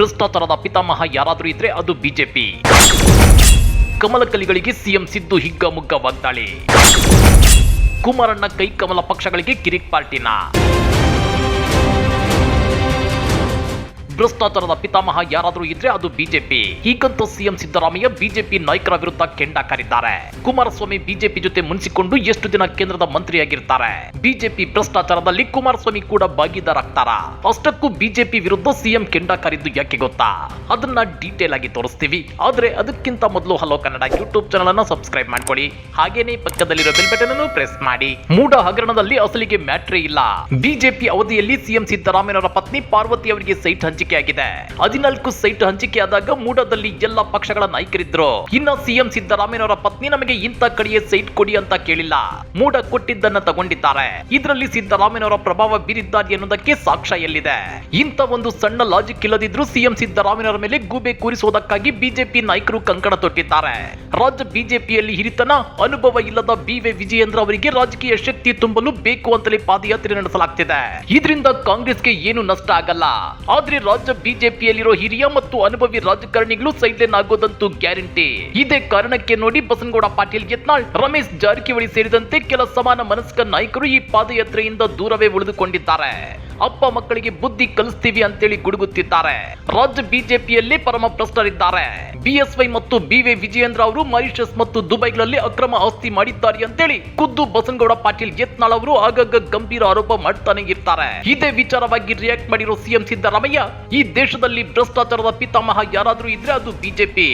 ಭ್ರಷ್ಟಾಚಾರದ ಪಿತಾಮಹ ಯಾರಾದರೂ ಇದ್ರೆ ಅದು ಬಿಜೆಪಿ. ಕಮಲಕಲಿಗಳಿಗೆ ಸಿಎಂ ಸಿದ್ದು ಹಿಗ್ಗಮುಗ್ಗ ವಾಗ್ದಾಳಿ. ಕುಮಾರಣ್ಣ ಕೈ ಕಮಲ ಪಕ್ಷಗಳಿಗೆ ಕಿರಿಕ್ ಪಾರ್ಟಿನ ಭ್ರಷ್ಟಾಚಾರದ ಪಿತಾಮಹ ಯಾರಾದರೂ ಇದ್ರೆ ಅದು ಬಿಜೆಪಿ. ಹೀಗಂತ ಸಿಎಂ ಸಿದ್ದರಾಮಯ್ಯ ಬಿಜೆಪಿ ನಾಯಕರ ವಿರುದ್ಧ ಕೆಂಡ ಕಾರಿದ್ದಾರೆ ಕುಮಾರಸ್ವಾಮಿ ಬಿಜೆಪಿ ಜೊತೆ ಮುನಿಸಿಕೊಂಡು ಎಷ್ಟು ದಿನ ಕೇಂದ್ರದ ಮಂತ್ರಿಯಾಗಿರ್ತಾರೆ? ಬಿಜೆಪಿ ಭ್ರಷ್ಟಾಚಾರದಲ್ಲಿ ಕುಮಾರಸ್ವಾಮಿ ಕೂಡ ಭಾಗಿದಾರಾಗ್ತಾರ? ಅಷ್ಟಕ್ಕೂ ಬಿಜೆಪಿ ವಿರುದ್ಧ ಸಿಎಂ ಕೆಂಡ ಕಾರಿದ್ದು ಯಾಕೆ ಗೊತ್ತಾ? ಅದನ್ನ ಡೀಟೇಲ್ ಆಗಿ ತೋರಿಸ್ತೀವಿ. ಆದ್ರೆ ಅದಕ್ಕಿಂತ ಮೊದಲು ಹಲೋ ಕನ್ನಡ ಯೂಟ್ಯೂಬ್ ಚಾನಲ್ ಅನ್ನ ಸಬ್ಸ್ಕ್ರೈಬ್ ಮಾಡ್ಕೊಳ್ಳಿ. ಹಾಗೇನೇ ಪಕ್ಕದಲ್ಲಿರೋ ಬೆಲ್ ಬಟನ್ ಅನ್ನು ಪ್ರೆಸ್ ಮಾಡಿ. ಮೂಡ ಹಗರಣದಲ್ಲಿ ಅಸಲಿಗೆ ಮ್ಯಾಟ್ರೇ ಇಲ್ಲ. ಬಿಜೆಪಿ ಅವಧಿಯಲ್ಲಿ ಸಿಎಂ ಸಿದ್ದರಾಮಯ್ಯನವರ ಪತ್ನಿ ಪಾರ್ವತಿ ಅವರಿಗೆ ಸೈಟ್ ಹಂಚಿಕೆಯಾಗಿದೆ ಹದಿನಾಲ್ಕು ಸೈಟ್ ಹಂಚಿಕೆಯಾದಾಗ ಮೂಡದಲ್ಲಿ ಎಲ್ಲ ಪಕ್ಷಗಳ ನಾಯಕರಿದ್ರು. ಇನ್ನ ಸಿಎಂ ಸಿದ್ದರಾಮಯ್ಯನವರ ಪತ್ನಿ ನಮಗೆ ಇಂಥ ಕಡೆಯೇ ಸೈಟ್ ಕೊಡಿ ಅಂತ ಕೇಳಿಲ್ಲ. ಮೂಡ ಕೊಟ್ಟಿದ್ದನ್ನ ತಗೊಂಡಿದ್ದಾರೆ. ಇದರಲ್ಲಿ ಸಿದ್ದರಾಮಯ್ಯನವರ ಪ್ರಭಾವ ಬೀರಿದ್ದಾರೆ ಎನ್ನುವುದಕ್ಕೆ ಸಾಕ್ಷ್ಯ ಎಲ್ಲಿದೆ? ಇಂಥ ಒಂದು ಸಣ್ಣ ಲಾಜಿಕ್ ಇಲ್ಲದಿದ್ರು ಸಿಎಂ ಸಿದ್ದರಾಮಯ್ಯನವರ ಮೇಲೆ ಗೂಬೆ ಕೂರಿಸುವುದಕ್ಕಾಗಿ ಬಿಜೆಪಿ ನಾಯಕರು ಕಂಕಣ ತೊಟ್ಟಿದ್ದಾರೆ. ರಾಜ್ಯ ಬಿಜೆಪಿಯಲ್ಲಿ ಹಿರಿತನ, ಅನುಭವ ಇಲ್ಲದ ಬಿ ವಿ ವಿಜಯೇಂದ್ರ ಅವರಿಗೆ ರಾಜಕೀಯ ಶಕ್ತಿ ತುಂಬಲು ಬೇಕು ಅಂತಲೇ ಪಾದಯಾತ್ರೆ ನಡೆಸಲಾಗ್ತಿದೆ. ಇದರಿಂದ ಕಾಂಗ್ರೆಸ್ಗೆ ಏನು ನಷ್ಟ ಆಗಲ್ಲ. ಆದ್ರೆ ರಾಜ್ಯ ಬಿಜೆಪಿಯಲ್ಲಿರೋ ಹಿರಿಯ ಮತ್ತು ಅನುಭವಿ ರಾಜಕಾರಣಿಗಳು ಸೈಲೆನ್ ಆಗೋದಂತೂ ಗ್ಯಾರಂಟಿ. ಇದೇ ಕಾರಣಕ್ಕೆ ನೋಡಿ ಬಸನಗೌಡ ಪಾಟೀಲ್ ಯತ್ನಾಳ್, ರಮೇಶ್ ಜಾರಕಿಹೊಳಿ ಸೇರಿದಂತೆ ಕೆಲ ಸಮಾನ ಮನಸ್ಕ ನಾಯಕರು ಈ ಪಾದಯಾತ್ರೆಯಿಂದ ದೂರವೇ ಉಳಿದುಕೊಂಡಿದ್ದಾರೆ. ಅಪ್ಪ ಮಕ್ಕಳಿಗೆ ಬುದ್ಧಿ ಕಲಿಸ್ತೀವಿ ಅಂತೇಳಿ ಗುಡುಗುತ್ತಿದ್ದಾರೆ. ರಾಜ್ಯ ಬಿಜೆಪಿಯಲ್ಲಿ ಪರಮ ಭ್ರಷ್ಟರಿದ್ದಾರೆ. ಬಿಎಸ್ವೈ ಮತ್ತು ಬಿವಿ ವಿಜಯೇಂದ್ರ ಅವರು ಮಾರಿಷಸ್ ಮತ್ತು ದುಬೈಗಳಲ್ಲಿ ಅಕ್ರಮ ಆಸ್ತಿ ಮಾಡಿದ್ದಾರೆ ಅಂತೇಳಿ ಖುದ್ದು ಬಸನಗೌಡ ಪಾಟೀಲ್ ಯತ್ನಾಳ್ ಅವರು ಆಗಾಗ ಗಂಭೀರ ಆರೋಪ ಮಾಡ್ತಾನೆ ಇರ್ತಾರೆ. ಇದೇ ವಿಚಾರವಾಗಿ ರಿಯಾಕ್ಟ್ ಮಾಡಿರೋ ಸಿಎಂ ಸಿದ್ದರಾಮಯ್ಯ, ಈ ದೇಶದಲ್ಲಿ ಭ್ರಷ್ಟಾಚಾರದ ಪಿತಾಮಹ ಯಾರಾದ್ರೂ ಇದ್ರೆ ಅದು ಬಿಜೆಪಿ.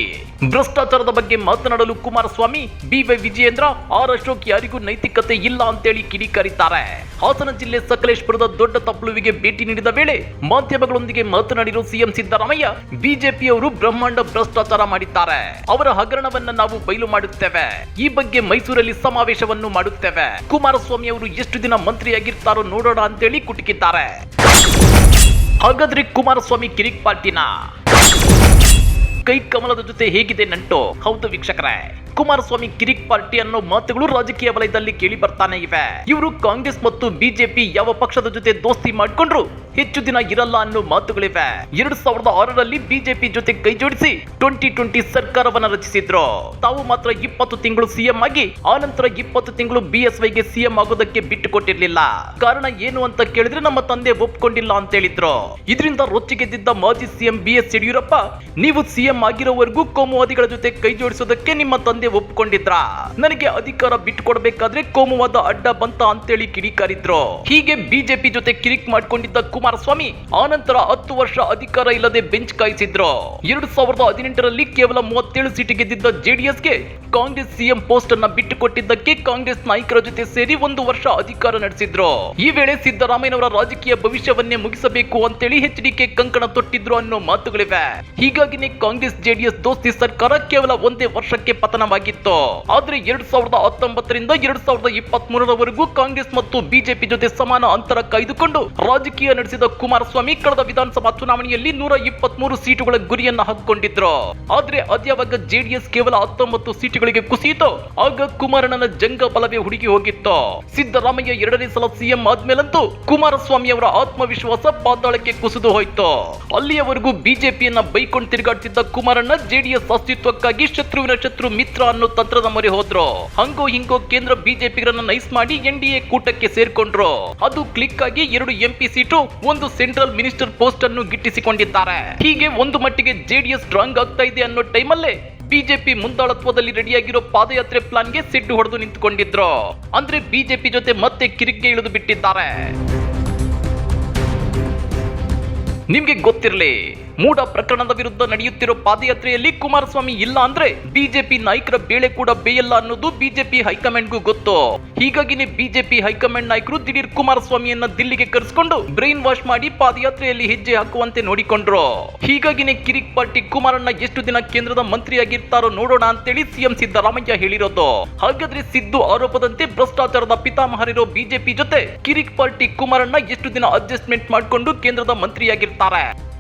ಭ್ರಷ್ಟಾಚಾರದ ಬಗ್ಗೆ ಮಾತನಾಡಲು Kumaraswamy, B Y Vijayendra, R Ashok ಯಾರಿಗೂ ನೈತಿಕತೆ ಇಲ್ಲ ಅಂತೇಳಿ ಕಿಡಿಕಾರಿದ್ದಾರೆ. ಹಾಸನ ಜಿಲ್ಲೆ ಸಕಲೇಶ್ಪುರದ ದೊಡ್ಡ ತಪ್ಪಲುವಿಗೆ ಭೇಟಿ ನೀಡಿದ ವೇಳೆ ಮಾಧ್ಯಮಗಳೊಂದಿಗೆ ಮಾತನಾಡಿರುವ ಸಿಎಂ ಸಿದ್ದರಾಮಯ್ಯ, ಬಿಜೆಪಿಯವರು ಬ್ರಹ್ಮಾಂಡ ಭ್ರಷ್ಟಾಚಾರ ಮಾಡಿದ್ದಾರೆ. ಅವರ ಹಗರಣವನ್ನ ನಾವು ಬಯಲು ಮಾಡುತ್ತೇವೆ. ಈ ಬಗ್ಗೆ ಮೈಸೂರಲ್ಲಿ ಸಮಾವೇಶವನ್ನು ಮಾಡುತ್ತೇವೆ. ಕುಮಾರಸ್ವಾಮಿ ಅವರು ಎಷ್ಟು ದಿನ ಮಂತ್ರಿಯಾಗಿರ್ತಾರೋ ನೋಡೋಣ ಅಂತೇಳಿ ಕುಟುಕಿದ್ದಾರೆ. ಹಾಗಾದ್ರೆ ಕುಮಾರಸ್ವಾಮಿ ಕಿರಿಕ್ ಪಾರ್ಟಿನ? ಕೈ ಕಮಲದ ಜೊತೆ ಹೇಗಿದೆ ನಂಟು? ಹೌದು ವೀಕ್ಷಕರೇ. ಕುಮಾರಸ್ವಾಮಿ ಕಿರಿಕ್ ಪಾರ್ಟಿ ಅನ್ನೋ ಮಾತುಗಳು ರಾಜಕೀಯ ವಲಯದಲ್ಲಿ ಕೇಳಿ ಬರ್ತಾನೆ ಇವೆ. ಇವರು ಕಾಂಗ್ರೆಸ್ ಮತ್ತು ಬಿಜೆಪಿ ಯಾವ ಪಕ್ಷದ ಜೊತೆ ದೋಸ್ತಿ ಮಾಡ್ಕೊಂಡ್ರು? ಹೆಚ್ಚು ದಿನ ಇರಲ್ಲ ಅನ್ನೋ ಮಾತುಗಳಿವೆ. ಎರಡ್ ಸಾವಿರದ ಆರರಲ್ಲಿ ಬಿಜೆಪಿ ಜೊತೆ ಕೈ ಜೋಡಿಸಿ ಟ್ವೆಂಟಿ ಟ್ವೆಂಟಿ ಸರ್ಕಾರವನ್ನ ರಚಿಸಿದ್ರು. ತಾವು ಮಾತ್ರ ಇಪ್ಪತ್ತು ತಿಂಗಳು ಸಿಎಂ ಆಗಿ ಆನಂತರ ಇಪ್ಪತ್ತು ತಿಂಗಳು ಬಿಎಸ್ವೈಗೆ ಸಿಎಂ ಆಗೋದಕ್ಕೆ ಬಿಟ್ಟು ಕೊಟ್ಟಿರ್ಲಿಲ್ಲ ಕಾರಣ ಏನು ಅಂತ ಕೇಳಿದ್ರೆ ನಮ್ಮ ತಂದೆ ಒಪ್ಕೊಂಡಿಲ್ಲ ಅಂತ ಹೇಳಿದ್ರು. ಇದರಿಂದ ರೊಚ್ಚಿಗೆದ್ದಿದ್ದ ಮಾಜಿ ಸಿಎಂ ಬಿ ಎಸ್ ಯಡಿಯೂರಪ್ಪ, ನೀವು ಸಿಎಂ ಆಗಿರೋವರೆಗೂ ಕೋಮುವಾದಿಗಳ ಜೊತೆ ಕೈ ಜೋಡಿಸೋದಕ್ಕೆ ನಿಮ್ಮ ತಂದೆ ಒಪ್ಕೊಂಡಿದ್ರ. ನನಗೆ ಅಧಿಕಾರ ಬಿಟ್ಟುಕೊಡ್ಬೇಕಾದ್ರೆ ಕೋಮುವಾದ ಅಡ್ಡ ಬಂತ ಅಂತೇಳಿ ಕಿಡಿಕಾರಿದ್ರು. ಹೀಗೆ ಬಿಜೆಪಿ ಜೊತೆ ಕಿರಿಕ್ ಮಾಡ್ಕೊಂಡಿದ್ದ ಕುಮಾರಸ್ವಾಮಿ ಆನಂತರ ಹತ್ತು ವರ್ಷ ಅಧಿಕಾರ ಇಲ್ಲದೆ ಬೆಂಚ್ ಕಾಯಿಸಿದ್ರು. ಎರಡು ಸಾವಿರದ ಹದಿನೆಂಟರಲ್ಲಿ ಕೇವಲ ಮೂವತ್ತೇಳು ಸೀಟ್ ಗೆದ್ದಿದ್ದ ಜೆಡಿಎಸ್ಗೆ ಕಾಂಗ್ರೆಸ್ ಸಿಎಂ ಪೋಸ್ಟ್ ಅನ್ನ ಬಿಟ್ಟುಕೊಟ್ಟಿದ್ದಕ್ಕೆ ಕಾಂಗ್ರೆಸ್ ನಾಯಕರ ಜೊತೆ ಸೇರಿ ಒಂದು ವರ್ಷ ಅಧಿಕಾರ ನಡೆಸಿದ್ರು. ಈ ವೇಳೆ ಸಿದ್ದರಾಮಯ್ಯನವರ ರಾಜಕೀಯ ಭವಿಷ್ಯವನ್ನೇ ಮುಗಿಸಬೇಕು ಅಂತೇಳಿ ಎಚ್ ಡಿಕೆ ಕಂಕಣ ತೊಟ್ಟಿದ್ರು ಅನ್ನೋ ಮಾತುಗಳಿವೆ. ಹೀಗಾಗಿನೇ ಕಾಂಗ್ರೆಸ್ ಜೆಡಿಎಸ್ ದೋಸ್ತಿ ಸರ್ಕಾರ ಕೇವಲ ಒಂದೇ ವರ್ಷಕ್ಕೆ ಪತನವಾಗಿತ್ತು. ಆದ್ರೆ ಎರಡ್ ಸಾವಿರದ ಹತ್ತೊಂಬತ್ತರಿಂದ ಎರಡ್ ಸಾವಿರದ ಇಪ್ಪತ್ತ್ ಮೂರರವರೆಗೂ ಕಾಂಗ್ರೆಸ್ ಮತ್ತು ಬಿಜೆಪಿ ಜೊತೆ ಸಮಾನ ಅಂತರ ಕಾಯ್ದುಕೊಂಡು ರಾಜಕೀಯ ನಡೆಸಿದ ಕುಮಾರಸ್ವಾಮಿ ಕಳೆದ ವಿಧಾನಸಭಾ ಚುನಾವಣೆಯಲ್ಲಿ ನೂರ ಇಪ್ಪತ್ತ್ ಮೂರು ಸೀಟುಗಳ ಗುರಿಯನ್ನ ಹಾಕಿಕೊಂಡಿದ್ರು. ಆದ್ರೆ ಅದ್ಯಾವಾಗ ಜೆಡಿಎಸ್ ಕೇವಲ ಹತ್ತೊಂಬತ್ತು ಸೀಟುಗಳಿಗೆ ಕುಸಿಯಿತು. ಆಗ ಕುಮಾರಣ್ಣನ ಜಂಗ ಬಲವೇ ಹುಡುಗಿ ಹೋಗಿತ್ತು. ಸಿದ್ದರಾಮಯ್ಯ ಎರಡನೇ ಸಲ ಸಿಎಂ ಆದ್ಮೇಲಂತೂ ಕುಮಾರಸ್ವಾಮಿ ಅವರ ಆತ್ಮವಿಶ್ವಾಸ ಪಾತಾಳಕ್ಕೆ ಕುಸಿದು ಹೋಯ್ತು. ಅಲ್ಲಿಯವರೆಗೂ ಬಿಜೆಪಿಯನ್ನ ಬೈಕೊಂಡು ತಿರುಗಾಡ್ತಿದ್ದ ಕುಮಾರಣ್ಣ ಜೆಡಿಎಸ್ ಅಸ್ತಿತ್ವಕ್ಕಾಗಿ ಶತ್ರುವಿನ ಶತ್ರು ಮಿತ್ರ ಅನ್ನೋ ತಂತ್ರದ ಮೊರೆ ಹೋದ್ರು? ಹಂಗೋ ಹಿಂಗೋ ಕೇಂದ್ರ ಬಿಜೆಪಿಗರನ್ನ ನೈಸ್ ಮಾಡಿ ಎನ್ ಡಿ ಎ ಕೂಟಕ್ಕೆ ಸೇರ್ಕೊಂಡ್ರು? ಅದು ಕ್ಲಿಕ್ ಆಗಿ ಎರಡು ಎಂಪಿ ಸೀಟು, ಒಂದು ಸೆಂಟ್ರಲ್ ಮಿನಿಸ್ಟರ್ ಪೋಸ್ಟ್ ಅನ್ನು ಗಿಟ್ಟಿಸಿಕೊಂಡಿದ್ದಾರೆ. ಹೀಗೆ ಒಂದು ಮಟ್ಟಿಗೆ ಜೆಡಿಎಸ್ ಸ್ಟ್ರಾಂಗ್ ಆಗ್ತಾ ಇದೆ ಅನ್ನೋ ಟೈಮಲ್ಲೇ ಬಿಜೆಪಿ ಮುಂದಾಳತ್ವದಲ್ಲಿ ರೆಡಿಯಾಗಿರೋ ಪಾದಯಾತ್ರೆ ಪ್ಲಾನ್ಗೆ ಸಿಡ್ಡು ಹೊಡೆದು ನಿಂತುಕೊಂಡಿದ್ರು. ಅಂದ್ರೆ ಬಿಜೆಪಿ ಜೊತೆ ಮತ್ತೆ ಕಿರಿಕೆ ಇಳಿದು ಬಿಟ್ಟಿದ್ದಾರೆ. ನಿಮ್ಗೆ ಗೊತ್ತಿರಲಿ ಮೂಡ ಪ್ರಕರಣದ ವಿರುದ್ಧ ನಡೆಯುತ್ತಿರೋ ಪಾದಯಾತ್ರೆಯಲ್ಲಿ ಕುಮಾರಸ್ವಾಮಿ ಇಲ್ಲ ಅಂದ್ರೆ ಬಿಜೆಪಿ ನಾಯಕರ ಬೇಳೆ ಕೂಡ ಬೇಯಲ್ಲ ಅನ್ನೋದು ಬಿಜೆಪಿ ಹೈಕಮಾಂಡ್ಗೂ ಗೊತ್ತು. ಹೀಗಾಗಿನೇ ಬಿಜೆಪಿ ಹೈಕಮಾಂಡ್ ನಾಯಕರು ದಿಢೀರ್ ಕುಮಾರಸ್ವಾಮಿಯನ್ನ ದಿಲ್ಲಿಗೆ ಕರೆಸಿಕೊಂಡು ಬ್ರೈನ್ ವಾಶ್ ಮಾಡಿ ಪಾದಯಾತ್ರೆಯಲ್ಲಿ ಹೆಜ್ಜೆ ಹಾಕುವಂತೆ ನೋಡಿಕೊಂಡ್ರು. ಹೀಗಾಗಿನೇ ಕಿರಿಕ್ ಪಾರ್ಟಿ ಕುಮಾರಣ್ಣ ಎಷ್ಟು ದಿನ ಕೇಂದ್ರದ ಮಂತ್ರಿಯಾಗಿರ್ತಾರೋ ನೋಡೋಣ ಅಂತೇಳಿ ಸಿಎಂ ಸಿದ್ದರಾಮಯ್ಯ ಹೇಳಿರೋದು. ಹಾಗಾದ್ರೆ ಸಿದ್ದು ಆರೋಪದಂತೆ ಭ್ರಷ್ಟಾಚಾರದ ಪಿತಾಮಹರಿರೋ ಬಿಜೆಪಿ ಜೊತೆ ಕಿರಿಕ್ ಪಾರ್ಟಿ ಕುಮಾರಣ್ಣ ಎಷ್ಟು ದಿನ ಅಡ್ಜಸ್ಟ್ಮೆಂಟ್ ಮಾಡಿಕೊಂಡು ಕೇಂದ್ರದ ಮಂತ್ರಿಯಾಗಿರ್ತಾರೆ?